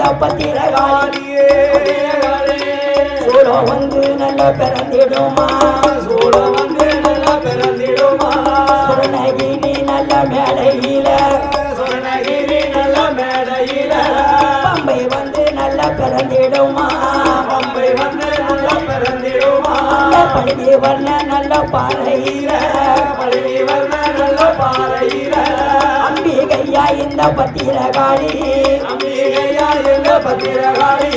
இந்த பத்திரகாளி சூடம் வந்து நல்ல பிறந்திடுமா? சூடம் வந்து நல்லா பிறந்திடுமா? சுரணகிரி நல்ல மேடையில. சொர்ணகிரி நல்ல மேடையில. பம்பை வந்து நல்ல பிறந்திடுமா? பம்பை வந்து நல்லா பிறந்திடுமா? நல்ல பழுதி வர்ண நல்ல பாறையில. பள்ளி வந்த நல்ல பாறையில. அம்பிகையா இந்த பத்திரகாளி. அம்பிகையா எங்க பத்திரகாளி.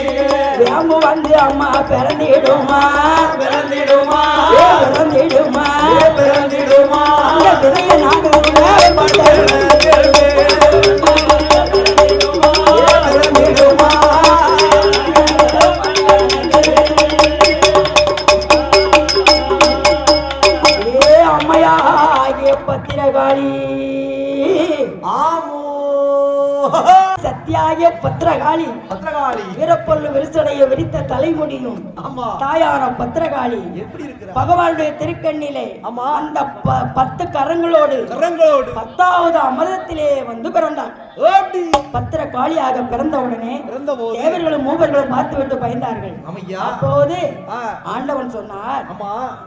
வேம்பு வந்து அம்மா பிறந்திடுமா? பிறந்திடுமா? பிறந்திடுமா? பிறந்திடுமா? அந்த ஏ அம்மையாகிய பத்திரகாளி. ஆமோ! சத்தியாகிய பத்திரகாளி பத்திரகாளி வீரப்பொல்லு விரிசடைய விரித்த தலைமுடியும் ஆமா. தாயான பத்திரகாளி எப்படி இருக்கிற பகவானுடைய திருக்கண்ணிலே ஆமா. அந்த பத்து கரங்களோடு கரங்களோடு. பத்தாவது அமரத்திலே வந்து பிறந்தான் ஓடி பத்திர காளியாக பிறந்தவுடனே பிறந்தபோது தேவர்களும் மூவர்களும் பார்த்துவிட்டு பயந்தார்கள். ஆமையா அப்போது ஆண்டவன் சொன்னார்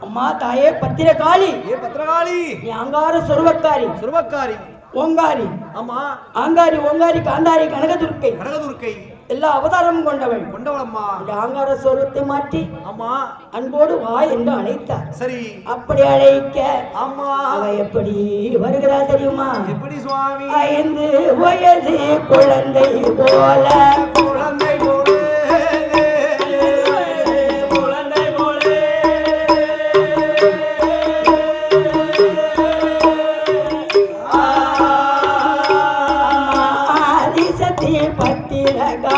அம்மா. தாயே பத்திர காளி ஏ பத்திரகாளி நீ அங்கார சொருவக்காரி. சுருவக்காரி. ஓங்காரி. ஆமா. ஆங்காரி ஓங்காரி காந்தாரி கனகதுர்க்கை. கடகதுர்க்கை எல்லா அவதாரமும் கொண்டவள் கொண்டவளம்மா. இந்த ஆங்கார சொருவத்தை மாற்றி ஆமா. அன்போடு வா என்று அழைத்தார் சரி. அப்படி அழைக்க ஆமா. அவ எப்படி வருகிறா தெரியுமா? எப்படி சுவாமி? ஐந்து வயது குழந்தை போல. குழந்தை பத்திரகா